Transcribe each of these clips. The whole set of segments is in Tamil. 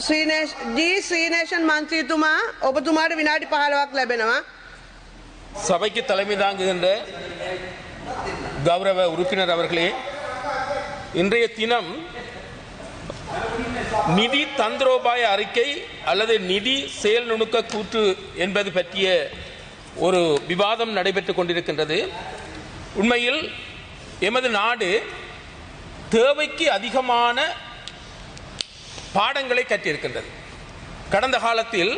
ශ්‍රීනේෂ් ඩී ශ්‍රීනේෂන් මන්ත්‍රීතුමා ඔබතුමාට විනාඩි පහලවක් ලැබෙනවා. சபைக்கு தலைமை தாங்குகின்ற கௌரவ உறுப்பினர் அவர்களே இன்றைய தினம் நிதி தந்திரோபாய அறிக்கை அல்லது நிதி செயல் நுணுக்க கூற்று என்பது பற்றிய ஒரு விவாதம் நடைபெற்றுக் கொண்டிருக்கின்றது உண்மையில் எமது நாடு தேவைக்கு அதிகமான பாடங்களை கற்றிருக்கின்றது. கடந்த காலத்தில்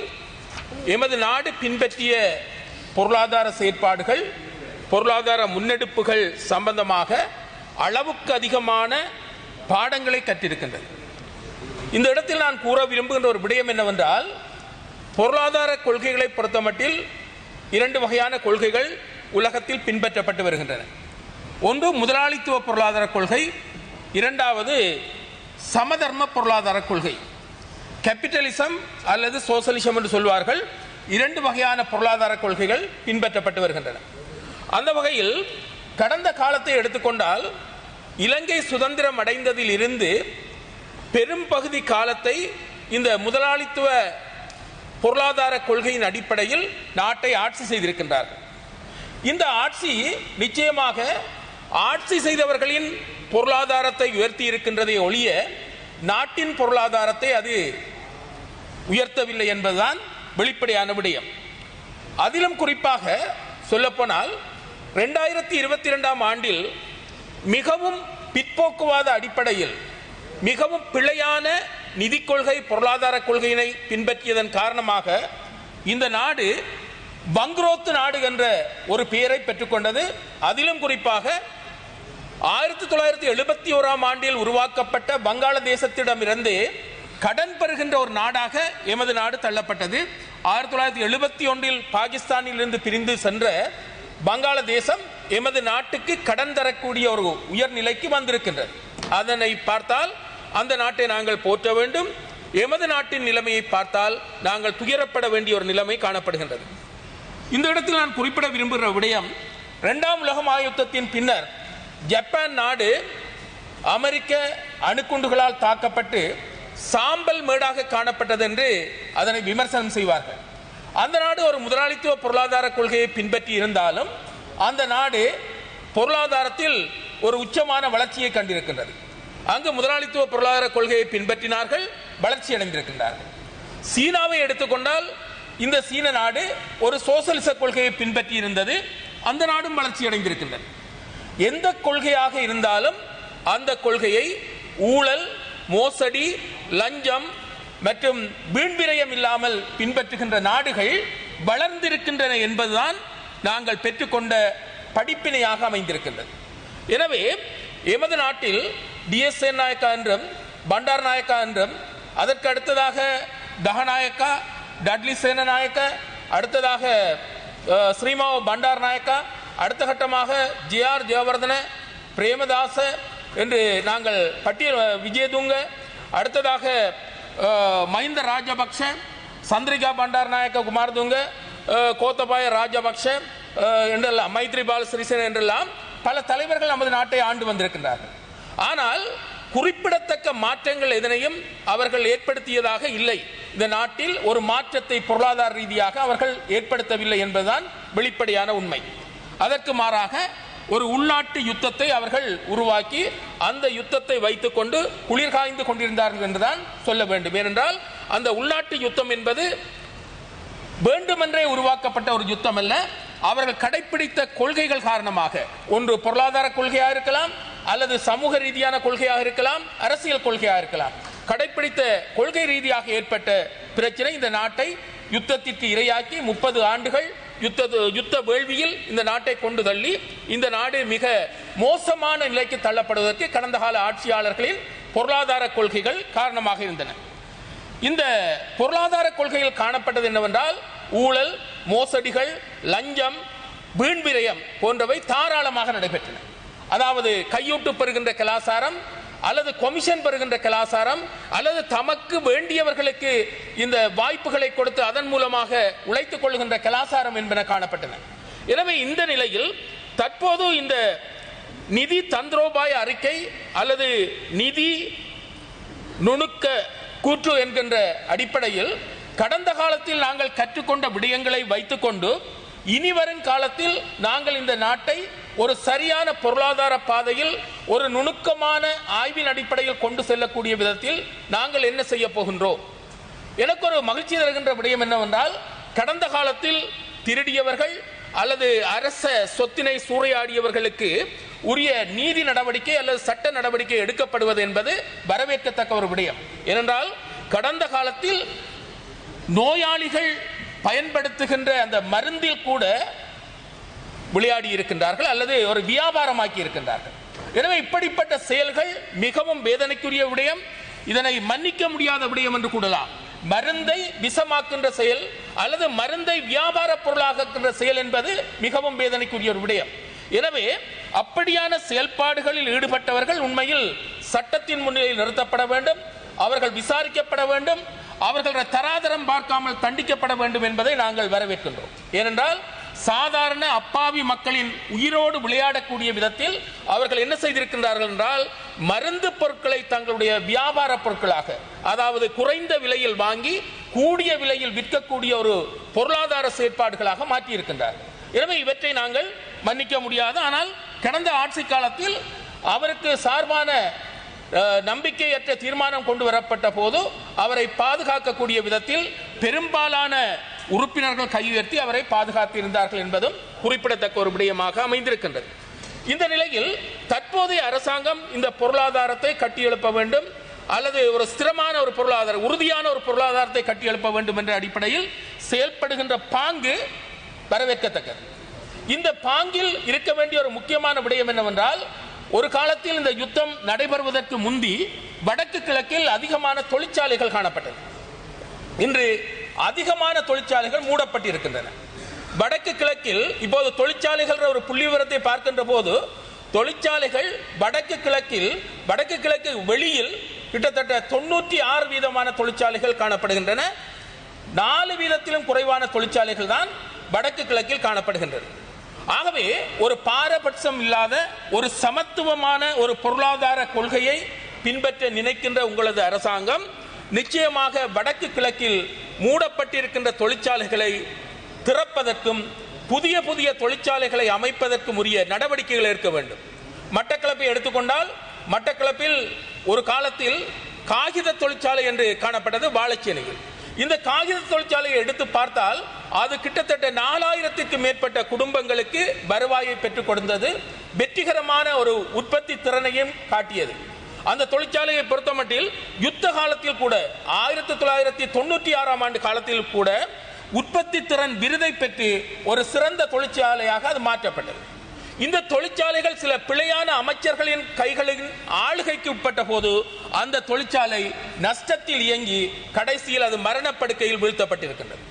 எமது நாடு பின்பற்றிய பொருளாதார செயற்பாடுகள் பொருளாதார முன்னெடுப்புகள் சம்பந்தமாக அளவுக்கு அதிகமான பாடங்களை கற்றிருக்கின்றது. இந்த இடத்தில் நான் கூற விரும்புகின்ற ஒரு விடயம் என்னவென்றால் பொருளாதார கொள்கைகளை பொறுத்தமட்டில் இரண்டு வகையான கொள்கைகள் உலகத்தில் பின்பற்றப்பட்டு வருகின்றன. ஒன்று முதலாளித்துவ பொருளாதார கொள்கை இரண்டாவது சமதர்ம பொருளாதார கொள்கை. கேபிட்டலிசம் அல்லது சோசலிசம் என்று சொல்வார்கள் இரண்டு வகையான பொருளாதார கொள்கைகள் பின்பற்றப்பட்டு வருகின்றன. அந்த வகையில் கடந்த காலத்தை எடுத்துக்கொண்டால் இலங்கை சுதந்திரம் அடைந்ததில் இருந்து பெரும்பகுதி காலத்தை இந்த முதலாளித்துவ பொருளாதார கொள்கையின் அடிப்படையில் நாட்டை ஆட்சி செய்திருக்கின்றார்கள். இந்த ஆட்சி நிச்சயமாக ஆட்சி செய்தவர்களின் பொருளாதாரத்தை உயர்த்தி இருக்கின்றதை ஒழிய நாட்டின் பொருளாதாரத்தை அது உயர்த்தவில்லை என்பதுதான் வெளிப்படையான விடயம். அதிலும் குறிப்பாக சொல்லப்போனால் ரெண்டாயிரத்தி இருபத்தி ரெண்டாம் ஆண்டில் மிகவும் பிற்போக்குவாத அடிப்படையில் மிகவும் பிழையான நிதி கொள்கை பொருளாதார கொள்கையினை பின்பற்றியதன் காரணமாக இந்த நாடு பங்க்ரோத்து நாடு என்ற ஒரு பெயரை பெற்றுக்கொண்டது அதிலும் குறிப்பாக ஆயிரத்தி தொள்ளாயிரத்தி எழுபத்தி ஓராம் ஆண்டில் உருவாக்கப்பட்ட வங்காளதேசத்திடமிருந்து கடன் பெறுகின்ற ஒரு நாடாக எமது நாடு தள்ளப்பட்டது. ஆயிரத்தி தொள்ளாயிரத்தி எழுபத்தி ஒன்றில் பாகிஸ்தானில் இருந்து பிரிந்து சென்ற வங்காளதேசம் எமது நாட்டுக்கு கடன் தரக்கூடிய ஒரு உயர்நிலைக்கு வந்திருக்கின்றது. அதனை பார்த்தால் அந்த நாட்டை நாங்கள் போற்ற வேண்டும். எமது நாட்டின் நிலைமையை பார்த்தால் நாங்கள் துயரப்பட வேண்டிய ஒரு நிலைமை காணப்படுகின்றது. இந்த இடத்தில் நான் குறிப்பிட விரும்புகிற விடயம் இரண்டாம் உலக மாயுத்தத்தின் பின்னர் ஜப்பான் நாடு அமெரிக்க அணுக்குண்டுகளால் தாக்கப்பட்டு சாம்பல் மேடாக காணப்பட்டது என்று அதனை விமர்சனம் செய்வார்கள். அந்த நாடு ஒரு முதலாளித்துவ பொருளாதார கொள்கையை பின்பற்றி இருந்தாலும் அந்த நாடு பொருளாதாரத்தில் ஒரு உச்சமான வளர்ச்சியை கண்டிருக்கின்றது. அங்கு முதலாளித்துவ பொருளாதார கொள்கையை பின்பற்றினார்கள் வளர்ச்சி அடைந்திருக்கின்றார்கள். சீனாவை எடுத்துக்கொண்டால் இந்த சீன நாடு ஒரு சோசலிச கொள்கையை பின்பற்றி இருந்தது அந்த நாடும் வளர்ச்சி அடைந்திருக்கின்றது. எந்த கொள்கையாக இருந்தாலும் அந்த கொள்கையை ஊழல் மோசடி லஞ்சம் மற்றும் வீண்விரயம் இல்லாமல் பின்பற்றுகின்ற நாடுகள் வளர்ந்திருக்கின்றன என்பதுதான் நாங்கள் பெற்றுக்கொண்ட படிப்பினையாக அமைந்திருக்கின்றது. எனவே எமது நாட்டில் டிஎஸ்ஏ நாயக்கா என்றும் பண்டார் நாயக்கா என்றும் அதற்கு அடுத்ததாக தகநாயக்கா டட்லி சேனநாயக்க அடுத்ததாக ஸ்ரீமாவ் ஸ்ரீமாவோ பண்டார் நாயக்கா அடுத்த கட்டமாக ஜிஆர் ஜெயவர்தன பிரேமதாச என்று நாங்கள் பட்டியல் விஜயதுங்க. அடுத்ததாக மஹிந்த ராஜபக்ஷ சந்திரிகா பண்டார் நாயக்க குமாரதுங்க கோத்தபாய ராஜபக்ஷ என்றெல்லாம் மைத்ரிபால் சிறிசேன என்றெல்லாம் பல தலைவர்கள் நமது நாட்டை ஆண்டு வந்திருக்கின்றார்கள். ஆனால் குறிப்பிடத்தக்க மாற்றங்கள் எதனையும் அவர்கள் ஏற்படுத்தியதாக இல்லை. இந்த நாட்டில் ஒரு மாற்றத்தை பொருளாதார ரீதியாக அவர்கள் ஏற்படுத்தவில்லை என்பதுதான் வெளிப்படையான உண்மை. அதற்கு மாறாக ஒரு உள்நாட்டு யுத்தத்தை அவர்கள் உருவாக்கி அந்த யுத்தத்தை வைத்துக்கொண்டு குளிர் காய்ந்து கொண்டிருந்தார்கள் என்றுதான் சொல்ல வேண்டும். ஏனென்றால் அந்த உள்நாட்டு யுத்தம் என்பது வேண்டுமென்றே உருவாக்கப்பட்ட ஒரு யுத்தம் அல்ல. அவர்கள் கடைப்பிடித்த கொள்கைகள் காரணமாக ஒன்று பொருளாதார கொள்கையாக இருக்கலாம் அல்லது சமூக ரீதியான கொள்கையாக இருக்கலாம் அரசியல் கொள்கையாக இருக்கலாம். கடைப்பிடித்த கொள்கை ரீதியாக ஏற்பட்ட பிரச்சனை இந்த நாட்டை யுத்தத்திற்கு இரையாக்கி முப்பது ஆண்டுகள் யுத்த யுத்த வேள்வியில் இந்த நாட்டை கொண்டு தள்ளி இந்த நாடு மிக மோசமான நிலைக்கு தள்ளப்படுவதற்கு கடந்த கால ஆட்சியாளர்களின் பொருளாதார கொள்கைகள் காரணமாக இருந்தன. இந்த பொருளாதார கொள்கையில் காணப்பட்டது என்னவென்றால் ஊழல் மோசடிகள் லஞ்சம் வீண்விரயம் போன்றவை தாராளமாக நடைபெற்றன. அதாவது கையூட்டு பெறுகின்ற கலாசாரம் அல்லது கொமிஷன் பெறுகின்ற கலாசாரம் அல்லது தமக்கு வேண்டியவர்களுக்கு இந்த வாய்ப்புகளை கொடுத்து அதன் மூலமாக உழைத்துக் கொள்கின்ற கலாசாரம் என்பன காணப்பட்டன. எனவே இந்த நிலையில் தற்போது இந்த நிதி தந்திரோபாய அறிக்கை அல்லது நிதி நுணுக்க கூற்று என்கின்ற அடிப்படையில் கடந்த காலத்தில் நாங்கள் கற்றுக்கொண்ட விடயங்களை வைத்துக்கொண்டு இனி வரும் காலத்தில் நாங்கள் இந்த நாட்டை ஒரு சரியான பொருளாதார பாதையில் ஒரு நுணுக்கமான ஆய்வின் அடிப்படையில் கொண்டு செல்லக்கூடிய விதத்தில் நாங்கள் என்ன செய்ய போகின்றோம்? எனக்கு ஒரு மகிழ்ச்சி தருகின்ற விடயம் என்னவென்றால் கடந்த காலத்தில் திருடியவர்கள் அல்லது அரச சொத்தினை சூறையாடியவர்களுக்கு உரிய நீதி நடவடிக்கை அல்லது சட்ட நடவடிக்கை எடுக்கப்படுவது என்பது வரவேற்கத்தக்க ஒரு விடயம். ஏனென்றால் கடந்த காலத்தில் நோயாளிகள் பயன்படுத்துகின்ற அந்த மருந்தில் கூட விளையாடி இருக்கின்றார்கள் அல்லது ஒரு வியாபாரமாக்கி இருக்கின்றார்கள். எனவே இப்படிப்பட்ட செயல்கள் மிகவும் வேதனைக்குரிய விடயம். இதனை மன்னிக்க முடியாத விடயம் என்று கூடலாம் மருந்தை விஷமாக்கின்ற செயல் அல்லது மருந்தை வியாபார பொருளாக்குகின்ற செயல் என்பது மிகவும் வேதனைக்குரிய ஒரு விடயம். எனவே அப்படியான செயல்பாடுகளில் ஈடுபட்டவர்கள் உண்மையில் சட்டத்தின் முன்னிலையில் நிறுத்தப்பட வேண்டும். அவர்கள் விசாரிக்கப்பட வேண்டும். அவர்கள் தராதரம் பார்க்காமல் தண்டிக்கப்பட வேண்டும் என்பதை நாங்கள் வரவேற்கின்றோம். ஏனென்றால் சாதாரண அப்பாவி மக்களின் உயிரோடு விளையாடக்கூடிய விதத்தில் அவர்கள் என்ன செய்திருக்கின்றார்கள் என்றால் மருந்து பொருட்களை தங்களுடைய வியாபார பொருட்களாக அதாவது குறைந்த விலையில் வாங்கி கூடிய விலையில் விற்கக்கூடிய ஒரு பொருளாதார செயற்பாடுகளாக மாற்றியிருக்கின்றார்கள் எனவே இவற்றை நாங்கள் மன்னிக்க முடியாது. ஆனால் கடந்த ஆட்சி காலத்தில் அவருக்கு சார்பான நம்பிக்கையற்ற தீர்மானம் கொண்டு வரப்பட்ட போது அவரை பாதுகாக்கக்கூடிய விதத்தில் பெரும்பாலான உறுப்பினர்கள் கையுயர்த்தி அவரை பாதுகாத்திருந்தார்கள் என்பதும் குறிப்பிடத்தக்க ஒரு விடயமாக அமைந்திருக்கின்றது. இந்த நிலையில் தற்போதைய அரசாங்கம் இந்த பொருளாதாரத்தை கட்டியெழுப்ப வேண்டும் அல்லது ஒரு ஸ்திரமான ஒரு பொருளாதார உறுதியான ஒரு பொருளாதாரத்தை கட்டியெழுப்ப வேண்டும் என்ற அடிப்படையில் செயல்படுகின்ற பாங்கு வரவேற்கத்தக்கது. இந்த பாங்கில் இருக்க வேண்டிய ஒரு முக்கியமான விடயம் என்னவென்றால் ஒரு காலத்தில் இந்த யுத்தம் நடைபெறுவதற்கு முந்தி வடக்கு கிழக்கில் அதிகமான தொழிற்சாலைகள் காணப்பட்டது. இன்று அதிகமான தொழிற்சாலைகள் மூடப்பட்டிருக்கின்றன. வடக்கு கிழக்கில் இப்போது தொழிற்சாலைகள் ஒரு புள்ளி விவரத்தை பார்க்கின்ற போது தொழிற்சாலைகள் வடக்கு கிழக்கில் வடக்கு கிழக்கு வெளியில் கிட்டத்தட்ட தொண்ணூற்றி ஆறு வீதமான தொழிற்சாலைகள் காணப்படுகின்றன. நாலு வீதத்திலும் குறைவான தொழிற்சாலைகள் தான் வடக்கு கிழக்கில் காணப்படுகின்றது. ஆகவே ஒரு பாரபட்சம் இல்லாத ஒரு சமத்துவமான ஒரு பொருளாதார கொள்கையை பின்பற்ற நினைக்கின்ற உங்களது அரசாங்கம் நிச்சயமாக வடக்கு கிழக்கில் மூடப்பட்டிருக்கின்ற தொழிற்சாலைகளை திறப்பதற்கும் புதிய புதிய தொழிற்சாலைகளை அமைப்பதற்கும் உரிய நடவடிக்கைகள் எடுக்க வேண்டும். மட்டக்களப்பை எடுத்துக்கொண்டால் மட்டக்களப்பில் ஒரு காலத்தில் காகித தொழிற்சாலை என்று காணப்பட்டது வாழைச்சேனையில் இந்த காகித தொழிற்சாலையை எடுத்து பார்த்தால் அது கிட்டத்தட்ட நாலாயிரத்திற்கு மேற்பட்ட குடும்பங்களுக்கு வருவாயை பெற்றுக் கொடுத்தது வெற்றிகரமான ஒரு உற்பத்தி திறனையும் காட்டியது. அந்த தொழிற்சாலையை பொறுத்தமட்டில் யுத்த காலத்தில் கூட ஆயிரத்தி தொள்ளாயிரத்தி தொண்ணூற்றி ஆறாம் ஆண்டு காலத்தில் கூட உற்பத்தி திறன் விருதை பெற்று ஒரு சிறந்த தொழிற்சாலையாக அது மாற்றப்பட்டது. இந்த தொழிற்சாலைகள் சில பிழையான அமைச்சர்களின் கைகளின் ஆளுகைக்கு உட்பட்ட போது அந்த தொழிற்சாலை நஷ்டத்தில் இயங்கி கடைசியில் அது மரணப்படுக்கையில் வீழ்த்தப்பட்டிருக்கின்றது.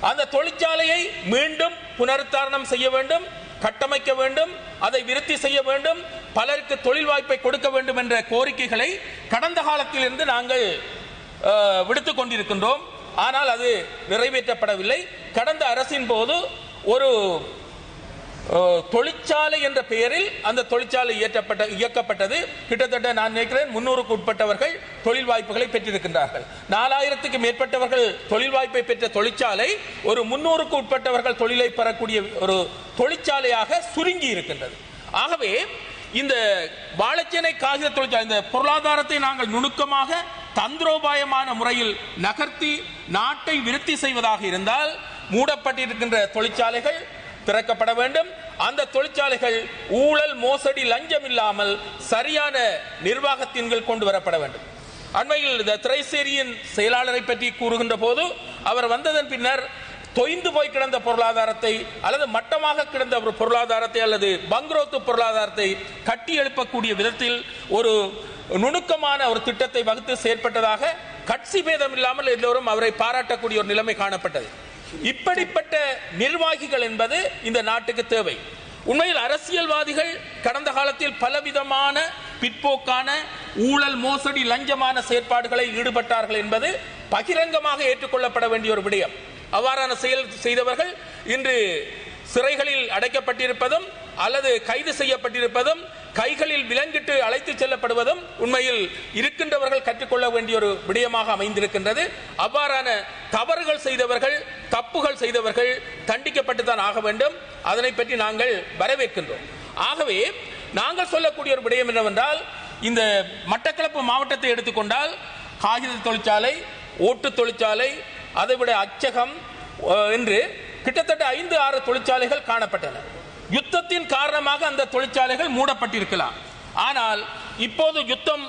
அந்த தொழிற்சாலையை மீண்டும் புனருத்தாரணம் செய்ய வேண்டும் கட்டமைக்க வேண்டும் அதை விருத்தி செய்ய வேண்டும் பலருக்கு தொழில் வாய்ப்பை கொடுக்க வேண்டும் என்ற கோரிக்கைகளை கடந்த காலத்திலிருந்து நாங்கள் அஹ், விடுத்துக் கொண்டிருக்கின்றோம். ஆனால் அது நிறைவேற்றப்படவில்லை. கடந்த அரசின் போது ஒரு தொழிற்சாலை என்ற பெயரில் அந்த தொழிற்சாலை இயற்றப்பட்ட இயக்கப்பட்டது. கிட்டத்தட்ட நான் நினைக்கிறேன் முன்னூறுக்கு உட்பட்டவர்கள் தொழில் வாய்ப்புகளை பெற்றிருக்கின்றார்கள். நாலாயிரத்துக்கு மேற்பட்டவர்கள் தொழில் வாய்ப்பை பெற்ற தொழிற்சாலை ஒரு முன்னூறுக்கு உட்பட்டவர்கள் தொழிலை பெறக்கூடிய ஒரு தொழிற்சாலையாக சுருங்கி இருக்கின்றது. ஆகவே இந்த வாழைச்சேனை காகித தொழிற்சாலை இந்த பொருளாதாரத்தை நாங்கள் நுணுக்கமாக தந்திரோபாயமான முறையில் நகர்த்தி நாட்டை விருத்தி செய்வதாக இருந்தால் மூடப்பட்டிருக்கின்ற தொழிற்சாலைகள் திறக்கப்பட வேண்டும். அந்த தொழிற்சாலைகள் ஊழல் மோசடி லஞ்சம் இல்லாமல் சரியான நிர்வாகத்தின் கீழ் கொண்டு வரப்பட வேண்டும். அண்மையில் இந்த திரைசேரியின் செயலாளரை பற்றி கூறுகின்ற போது அவர் வந்ததன் பின்னர் தொய்ந்து போய் கிடந்த பொருளாதாரத்தை அல்லது மட்டமாக கிடந்த ஒரு பொருளாதாரத்தை அல்லது பங்குரோத்து பொருளாதாரத்தை கட்டி எழுப்பக்கூடிய விதத்தில் ஒரு நுணுக்கமான ஒரு திட்டத்தை வகுத்து செயற்பட்டதாக கட்சி பேதம் இல்லாமல் எல்லோரும் அவரை பாராட்டக்கூடிய ஒரு நிலைமை காணப்பட்டது. இப்படிப்பட்ட நிர்வாகிகள் என்பது இந்த நாட்டுக்கு தேவை. உண்மையில் அரசியல்வாதிகள் கடந்த காலத்தில் பலவிதமான பிற்போக்கான ஊழல் மோசடி லஞ்சமான செயற்பாடுகளை ஈடுபட்டார்கள் என்பது பகிரங்கமாக ஏற்றுக்கொள்ளப்பட வேண்டிய ஒரு விடயம். அவ்வாறான செயல் செய்தவர்கள் இன்று சிறைகளில் அடைக்கப்பட்டிருப்பதும் அல்லது கைது செய்யப்பட்டிருப்பதும் கைகளில் விலங்கிட்டு அழைத்து செல்லப்படுவதும் உண்மையில் இருக்கின்றவர்கள் கற்றுக்கொள்ள வேண்டிய ஒரு விடயமாக அமைந்திருக்கின்றது. அவ்வாறான தவறுகள் செய்தவர்கள் தப்புகள் செய்தவர்கள் தண்டிக்கப்பட்டுதான் ஆக வேண்டும். அதனை பற்றி நாங்கள் வரவேற்கின்றோம். ஆகவே நாங்கள் சொல்லக்கூடிய ஒரு விடயம் என்னவென்றால் இந்த மட்டக்களப்பு மாவட்டத்தை எடுத்துக்கொண்டால் காகித தொழிற்சாலை ஓட்டு தொழிற்சாலை அதைவிட அச்சகம் என்று கிட்டத்தட்ட ஐந்து ஆறு தொழிற்சாலைகள் காணப்பட்டன. யுத்தத்தின் காரணமாக அந்த தொழிற்சாலைகள் மூடப்பட்டிருக்கலாம். ஆனால் இப்போது யுத்தம்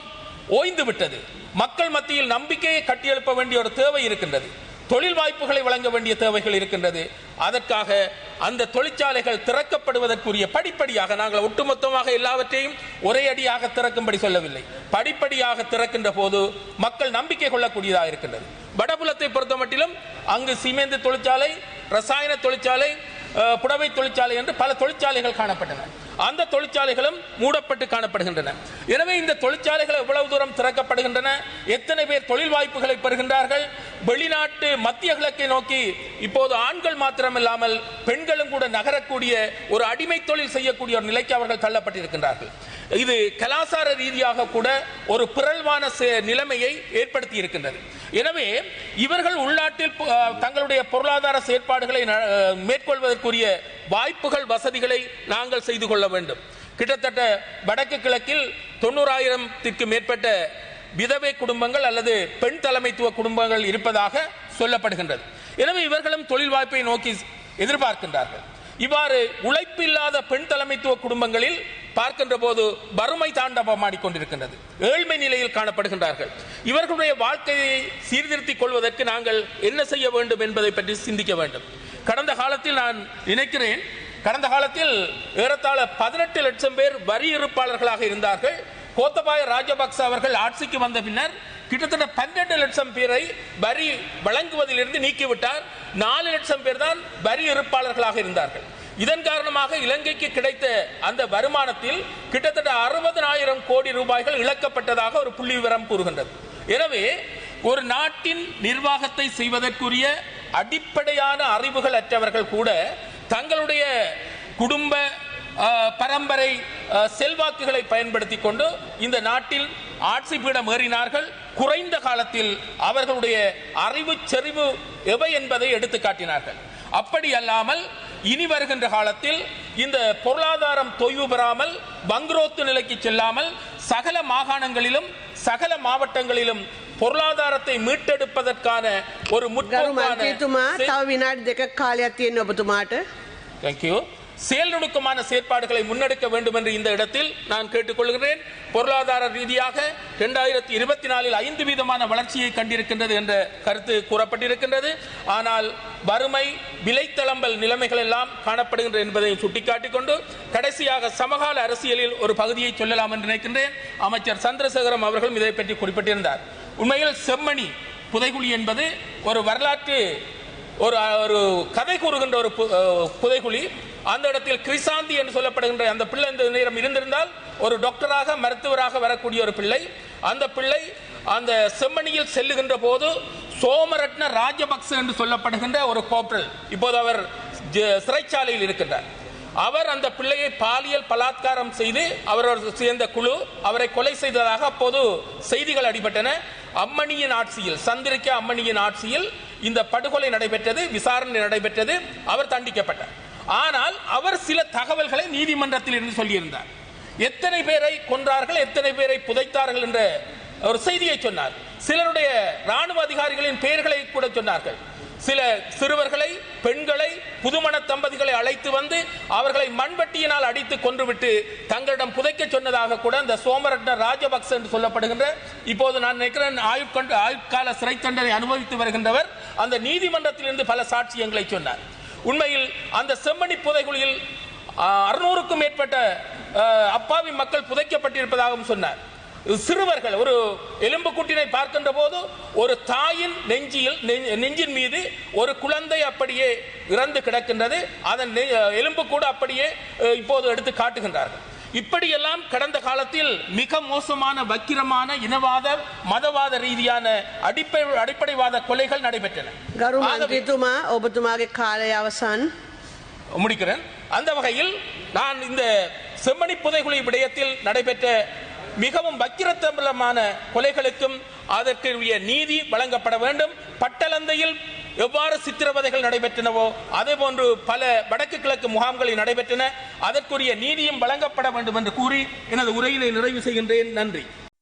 ஓய்ந்து விட்டது மக்கள் மத்தியில் நம்பிக்கையை கட்டியெழுப்ப வேண்டிய ஒரு தேவை இருக்கின்றது. தொழில் வாய்ப்புகளை வழங்க வேண்டிய தேவைகள் இருக்கின்றது. அதற்காக அந்த தொழிற்சாலைகள் திறக்கப்படுவதற்குரிய படிப்படியாக நாங்கள் ஒட்டுமொத்தமாக எல்லாவற்றையும் ஒரே அடியாக திறக்கும்படி சொல்லவில்லை. படிப்படியாக திறக்கின்ற போது மக்கள் நம்பிக்கை கொள்ளக்கூடியதாக இருக்கின்றது. வடபுலத்தை பொறுத்த மட்டிலும் அங்கு சிமெண்ட் தொழிற்சாலை ரசாயன தொழிற்சாலை புடவை தொழிற்சாலை என்று பல தொழிற்சாலைகள் காணப்பட்டன. அந்த தொழிற்சாலைகளும் மூடப்பட்டு காணப்படுகின்றன. எனவே இந்த தொழிற்சாலைகள் எவ்வளவு தூரம் திறக்கப்படுகின்றன? எத்தனை பேர் தொழில் வாய்ப்புகளை பெறுகின்றார்கள்? வெளிநாட்டு மத்திய கிழக்கை நோக்கி இப்போது ஆண்கள் மாத்திரமில்லாமல் பெண்களும் கூட நகரக்கூடிய ஒரு அடிமை தொழில் செய்யக்கூடிய ஒரு நிலைக்கு அவர்கள் தள்ளப்பட்டிருக்கின்றார்கள். இது கலாசார ரீதியாக கூட ஒரு பிறழ்வான சே- நிலைமையை ஏற்படுத்தி இருக்கின்றது. எனவே இவர்கள் உள்நாட்டில் தங்களுடைய பொருளாதார செயற்பாடுகளை ந- மேற்கொள்வதற்குரிய வாய்ப்புகள் வசதிகளை நாங்கள் செய்து கொள்ள வேண்டும். கிட்டத்தட்ட வடக்கு கிழக்கில் தொண்ணூறாயிரத்திற்கு மேற்பட்ட விதவை குடும்பங்கள் அல்லது பெண் தலைமைத்துவ குடும்பங்கள் இருப்பதாக சொல்லப்படுகின்றது. எனவே இவர்களும் தொழில் வாய்ப்பை நோக்கி எதிர்பார்க்கின்றார்கள். இவ்வாறு உழைப்பில்லாத பெண் தலைமைத்துவ குடும்பங்களில் பார்க்கின்ற போது வறுமை தாண்டவமாடி கொண்டிருக்கின்றது ஏழ்மை நிலையில் காணப்படுகின்றார்கள். இவர்களுடைய வாழ்க்கையை சீர்திருத்திக் கொள்வதற்கு நாங்கள் என்ன செய்ய வேண்டும் என்பதை பற்றி சிந்திக்க வேண்டும். கடந்த காலத்தில் நான் நினைக்கிறேன் கடந்த காலத்தில் ஏறத்தாழ பதினெட்டு லட்சம் பேர் வரி இருப்பாளர்களாக இருந்தார்கள். கோத்தபாய ராஜபக்ச அவர்கள் ஆட்சிக்கு வந்த பின்னர் கிட்டத்தட்ட பன்னெண்டு லட்சம் பேரை வரி வழங்குவதிலிருந்து நீக்கிவிட்டார். நாலு லட்சம் பேர் தான் வரி இருப்பாளர்களாக இருந்தார்கள். இதன் காரணமாக இலங்கைக்கு கிடைத்த அந்த வருமானத்தில் கிட்டத்தட்ட அறுபதனாயிரம் கோடி ரூபாய்கள் இழக்கப்பட்டதாக ஒரு புள்ளி விவரம் கூறுகின்றது. எனவே ஒரு நாட்டின் நிர்வாகத்தை செய்வதற்குரிய அடிப்படையான அறிவுகள் அற்றவர்கள் கூட தங்களுடைய குடும்ப பரம்பரை செல்வாக்குகளை பயன்படுத்தி கொண்டு இந்த நாட்டில் ஆட்சி பீடம் ஏறினார்கள். குறைந்த காலத்தில் அவர்களுடைய அறிவு செறிவு எவை என்பதை எடுத்து காட்டினார்கள். அப்படி அல்லாமல் இனி வருகின்ற காலத்தில் இந்த பொருளாதாரம் தொய்வு பெறாமல் வங்குரோத்து நிலைக்கு செல்லாமல் சகல மாகாணங்களிலும் சகல மாவட்டங்களிலும் பொருளாதாரத்தை மீட்டெடுப்பதற்கான ஒரு ගරු முற்போக்கான මන්ත්‍රීතුමා තව විනාඩි දෙකක් කාලයක් තියෙන ඔබතුමාට தேங்க்யூ செயல்நுணுக்கமான செயற்பாடுகளை முன்னெடுக்க வேண்டும் என்று இந்த இடத்தில் நான் கேட்டுக்கொள்கிறேன். பொருளாதார ரீதியாக இரண்டாயிரத்தி இருபத்தி நாலில் ஐந்து வீதமான வளர்ச்சியை கண்டிருக்கின்றது என்ற கருத்து கூறப்பட்டிருக்கின்றது. ஆனால் வறுமை விலைத்தளம்பல் நிலைமைகள் எல்லாம் காணப்படுகின்றன என்பதை சுட்டிக்காட்டிக் கொண்டு கடைசியாக சமகால அரசியலில் ஒரு பகுதியை சொல்லலாம் என்று நினைக்கின்றேன். அமைச்சர் சந்திரசேகரம் அவர்களும் இதை பற்றி குறிப்பிட்டிருந்தார். உண்மையில் செம்மணி புதைகுழி என்பது ஒரு வரலாற்று ஒரு ஒரு கதை கூறுகின்ற ஒரு பு- புதைகுழி. அந்த இடத்தில் கிரிசாந்தி என்று சொல்லப்படுகின்ற அந்த பிள்ளை இந்த நேரம் இருந்திருந்தால் ஒரு டாக்டராக மருத்துவராக வரக்கூடிய ஒரு பிள்ளை. அந்த பிள்ளை அந்த செம்மணியில் செல்லுகின்ற போது சோமரட்ன ராஜபக்ச என்று சொல்லப்படுகின்ற ஒரு கோப்ரல் இப்போது அவர் சிறைச்சாலையில் இருக்கின்றார். அவர் அந்த பிள்ளையை பாலியல் பலாத்காரம் செய்து அவரோடு சேர்ந்த குழு அவரை கொலை செய்ததாக அப்போது செய்திகள் அடிபட்டன. அம்மணியின் ஆட்சியில் சந்திரிக்க அம்மணியின் ஆட்சியில் இந்த படுகொலை நடைபெற்றது விசாரணை நடைபெற்றது. அவர் தண்டிக்கப்பட்டார். ஆனால் அவர் சில தகவல்களை நீதிமன்றத்தில் இருந்து சொல்லியிருந்தார். எத்தனை பேரை கொன்றார்கள் எத்தனை பேரை புதைத்தார்கள் என்ற ஒரு செய்தியை சொன்னார். சிலருடைய ராணுவ அதிகாரிகளின் பெயர்களை கூட சொன்னார்கள். சில சிறுவர்களை பெண்களை புதுமண தம்பதிகளை அழைத்து வந்து அவர்களை மண்வெட்டியினால் அடித்து கொன்றுவிட்டு தங்களிடம் புதைக்க சொன்னதாக கூட அந்த சோமரட்ன ராஜபக்ச என்று சொல்லப்படுகின்ற இப்போது நான் நினைக்கிறேன் ஆயுட்கால சிறை தண்டனை அனுபவித்து வருகின்றவர் அந்த நீதிமன்றத்திலிருந்து பல சாட்சியங்களை சொன்னார். உண்மையில் அந்த செம்மணி புதைகுழியில் அறுநூறுக்கும் மேற்பட்ட அப்பாவி மக்கள் புதைக்கப்பட்டிருப்பதாகவும் சொன்னார். சிறுவர்கள் ஒரு எலும்பு கூட்டினை பார்க்கின்ற போது ஒரு தாயின் நெஞ்சில் நெஞ்சின் மீது ஒரு குழந்தை அப்படியே இறந்து கிடக்கின்றது. அதன் எலும்பு கூட அப்படியே இப்போது எடுத்து காட்டுகின்றார்கள். இப்படியெல்லாம் கடந்த காலத்தில் மிக மோசமான வக்கிரமான இனவாத மதவாத ரீதியான அடிப்படை அடிப்படைவாத கொலைகள் நடைபெற்றன. ஒபத்துமாக முடிக்கிறேன். அந்த வகையில் நான் இந்த செம்மணி புதைகுழி விடயத்தில் நடைபெற்ற மிகவும் வக்கிரத்தம்பலமான கொலைகளுக்கும் அதற்குரிய நீதி வழங்கப்பட வேண்டும். பட்டலந்தையில் எவ்வாறு சித்திரவதைகள் நடைபெற்றனவோ அதே போன்று பல வடக்கு கிழக்கு முகாம்களில் நடைபெற்றன. அதற்குரிய நீதியும் வழங்கப்பட வேண்டும் என்று கூறி எனது உரையினை நிறைவு செய்கின்றேன். நன்றி.